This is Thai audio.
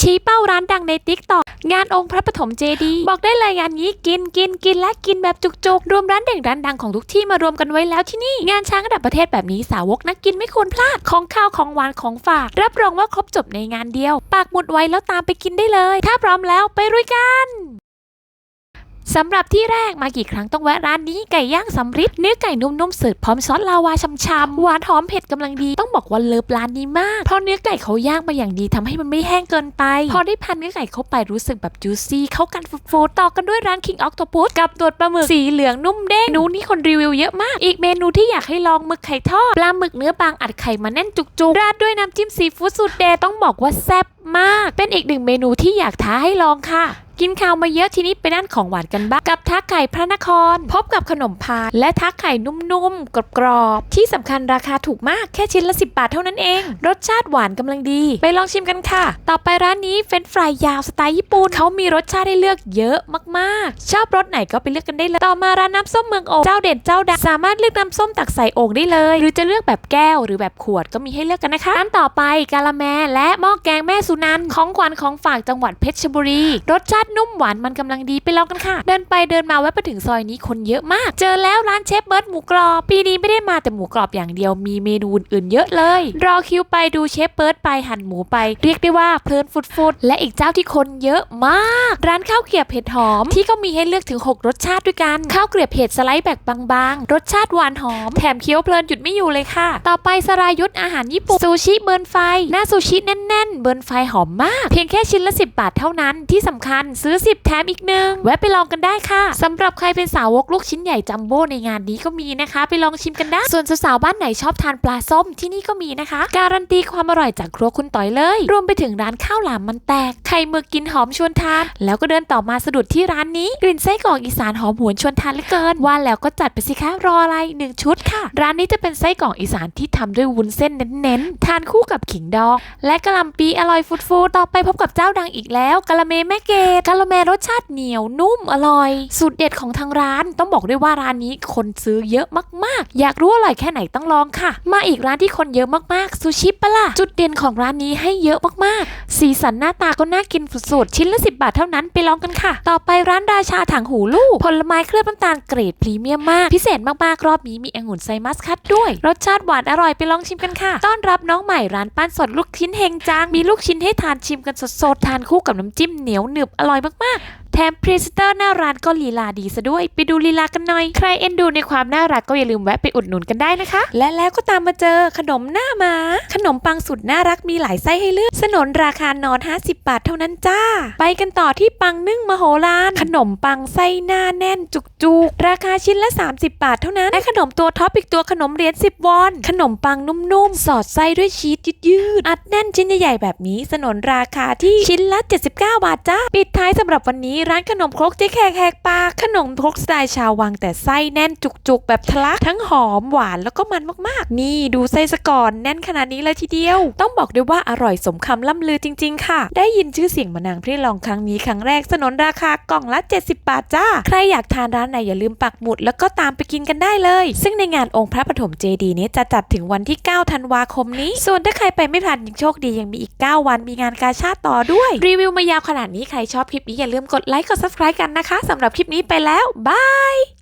ชี้เป้าร้านดังในติ๊กต็อกงานองค์พระปฐมเจดีย์บอกได้เลยงานนี้กินกินกินและกินแบบจุกๆ รวมร้านเด่งร้านดังของทุกที่มารวมกันไว้แล้วที่นี่ งานช้างระดับประเทศแบบนี้สาวกนักกินไม่ควรพลาดของข้าวของหวานของฝาก รับรองว่าครบจบในงานเดียว ปากหมุดไว้แล้วตามไปกินได้เลย ถ้าพร้อมแล้วไปรุยกัน สำหรับที่แรกมากี่ครั้งต้องแวะร้านนี้ไก่ย่างสำริดเนื้อไก่นุ่มๆเสิร์ฟพร้อมซอสลาวาช่ำๆหวานหอมเผ็ดกำลังดีต้องบอกว่าเลิฟร้านนี้มากเพราะเนื้อไก่เขาย่างมาอย่างดีทำให้มันไม่แห้งเกินไป พอได้พันเนื้อไก่เข้าไปรู้สึกแบบจูซี่เข้ากันฟูๆต่อกันด้วยร้าน King Octopus กับตัวปลาหมึกสีเหลืองนุ่มเด้งเมนูนี้คนรีวิวเยอะมาก อีกเมนูที่อยากให้ลองหมึกไข่ทอดปลาหมึกเนื้อบางอัดไข่มาแน่นจุกๆราดด้วยน้ำจิ้มซีฟู้ดสูตรเด็ดต้องบอกว่าแซ่บมาก เป็นอีกหนึ่งเมนูที่อยากท้าให้ลองค่ะ กินข้าวมาเยอะทีนี้ไปด้านของหวานกันบ้างกับทักไข่พระนคร พบกับขนมพาและทักไข่นุ่มๆกรอบๆที่สำคัญราคาถูกมากแค่ชิ้นละ 10 บาทเท่านั้นเอง รสชาติหวานกำลังดี ไปลองชิมกันค่ะ ต่อไปร้านนี้เฟรนช์ฟรายยาวสไตล์ญี่ปุ่นเขามีรสชาติให้เลือกเยอะมากๆ ชอบรสไหนก็ไปเลือกกันได้เลยต่อมาร้านน้ำส้มเมืองโอ่งเจ้าเด่นเจ้าดังสามารถเลือกน้ำส้มตักใส่โอ่งได้เลย หรือจะเลือกแบบแก้วหรือแบบขวดก็มีให้เลือกกันนะคะร้านต่อไปกาละแมและหม้อแกงแม่สุนันของขวัญของฝากจังหวัดเพชรบุรี รสชาตินุ่มหวานมันกำลังดีไปลองกันค่ะ เดินไปเดินมาแวะไปถึงซอยนี้คนเยอะมาก เจอแล้วร้านเชฟเบิร์ดหมูกรอบ ปีนี้ไม่ได้มาแต่หมูกรอบอย่างเดียวมีเมนูอื่นๆเยอะเลย รอคิวไปดูเชฟเบิร์ดไปหั่นหมูไป เรียกได้ว่าเพลินฟุดๆและอีกเจ้าที่คนเยอะมาก ร้านข้าวเกรียบเผ็ดหอมที่ก็มีให้เลือกถึง 6 รสชาติด้วยกันข้าวเกรียบเผ็ดสไลด์แบบบางๆ รสชาติหวานหอม แถมเคี้ยวเพลินหยุดไม่อยู่เลยค่ะ ต่อไปสรายุทธอาหารญี่ปุ่นซูชิเบิร์นไฟหน้าซูชิแน่นๆ เบิร์นไฟหอมมาก เพียงแค่ชิ้นละ 10 บาทเท่านั้นที่สำคัญซื้อ 10 แถมอีกหนึ่งแวะไปลองกันได้ค่ะสำหรับใครเป็นสาวกลูกชิ้นใหญ่จัมโบ้ในงานนี้ก็มีนะคะ ไปลองชิมกันได้ส่วนสาวๆบ้านไหนชอบทานปลาส้มที่นี่ก็มีนะคะ การันตีความอร่อยจากครัวคุณต่อยเลย รวมไปถึงร้านข้าวหลามมันแตกไข่หมึกกินหอมชวนทาน แล้วก็เดินต่อมาสะดุดที่ร้านนี้ กลิ่นไส้กรอกอีสานหอมหวนชวนทานเหลือเกินว่าแล้วก็จัดไปสิคะรออะไรหนึ่งชุดค่ะ ร้านนี้จะเป็นไส้กรอกอีสานที่ทำด้วยวุ้นเส้นเน้นๆ ทานคู่กับขิงดอง และกะหล่ำปีอร่อยฟุดๆต่อไปพบกับเจ้าดังอีกแล้วกะละเมแม่เกดกะละเมรสชาติเหนียวนุ่มอร่อย สูตรเด็ดของทางร้านต้องบอกด้วยว่าร้านนี้คนซื้อเยอะมากๆ อยากรู้อร่อยแค่ไหนต้องลองค่ะ มาอีกร้านที่คนเยอะมากๆซูชิปะล่ะจุดเด่นของร้านนี้ให้เยอะมากๆ สีสันหน้าตาก็น่ากินสุดๆชิ้นละ10บาทเท่านั้นไปลองกันค่ะ ต่อไปร้านราชาถังหูลูกผลไม้เคลือบน้ำตาลเกรดพรีเมียมมาก พิเศษมากๆรอบนี้มีองุ่นไซมัสคัตด้วย รสชาติหวานอร่อยไปลองชิมกันค่ะ ต้อนรับน้องใหม่ร้านปั้นสดลูกชิ้นเฮงจังมีลูกชิ้นให้ทานชิมกันสดๆทานคู่กับน้ำจิ้มเหนียวหนึบอร่อยร่อยมาก ถมพรีเซนเตอร์หน้าร้านก็ลีลาดีซะด้วย ไปดูลีลากันหน่อย ใครเอ็นดูในความน่ารักก็อย่าลืมแวะไปอุดหนุนกันได้นะคะ และแล้วก็ตามมาเจอขนมหน้ามา ขนมปังสุดน่ารักมีหลายไส้ให้เลือก สนนราคานอน 50 บาทเท่านั้นจ้า ไปกันต่อที่ปังนึ่งมโหฬารขนมปังไส้หน้าแน่นจุกๆ ราคาชิ้นละ 30 บาทเท่านั้นและขนมตัวท็อปอีกตัวขนมเหรียญ10 วอน ขนมปังนุ่มๆ สอดไส้ด้วยชีสยืดๆอัดแน่นชิ้นใหญ่ๆแบบนี้ สนนราคาที่ชิ้นละ 79 บาทจ้า ปิดท้ายสำหรับวันนี้ร้านขนมครกเจ๊แขกแหกปากขนมครกสไตล์ชาววังแต่ไส้แน่นจุกๆ แบบทะลักทั้งหอมหวานแล้วก็มันมากๆ นี่ดูไส้สะก่อนแน่นขนาดนี้เลยทีเดียว ต้องบอกด้วยว่าอร่อยสมคำล่ำลือจริง ๆ ค่ะ ได้ยินชื่อเสียงมานางพี่ลองครั้งนี้ครั้งแรกสนนราคากล่องละ 70 บาทจ้า ใครอยากทานร้านไหนอย่าลืมปักหมุดแล้วก็ตามไปกินกันได้เลย ซึ่งในงานองค์พระปฐมเจดีย์นี้จะจัดถึงวันที่ 9 ธันวาคมนี้ ส่วนถ้าใครไปไม่ทันยังโชคดียังมีอีก 9 วันมีงานกาชาติต่อด้วย รีวิวมายาวขนาดนี้ใครชอบคลิปนี้อย่าลืมกดไลค์กด subscribe กันนะคะสำหรับคลิปนี้ไปแล้วบาย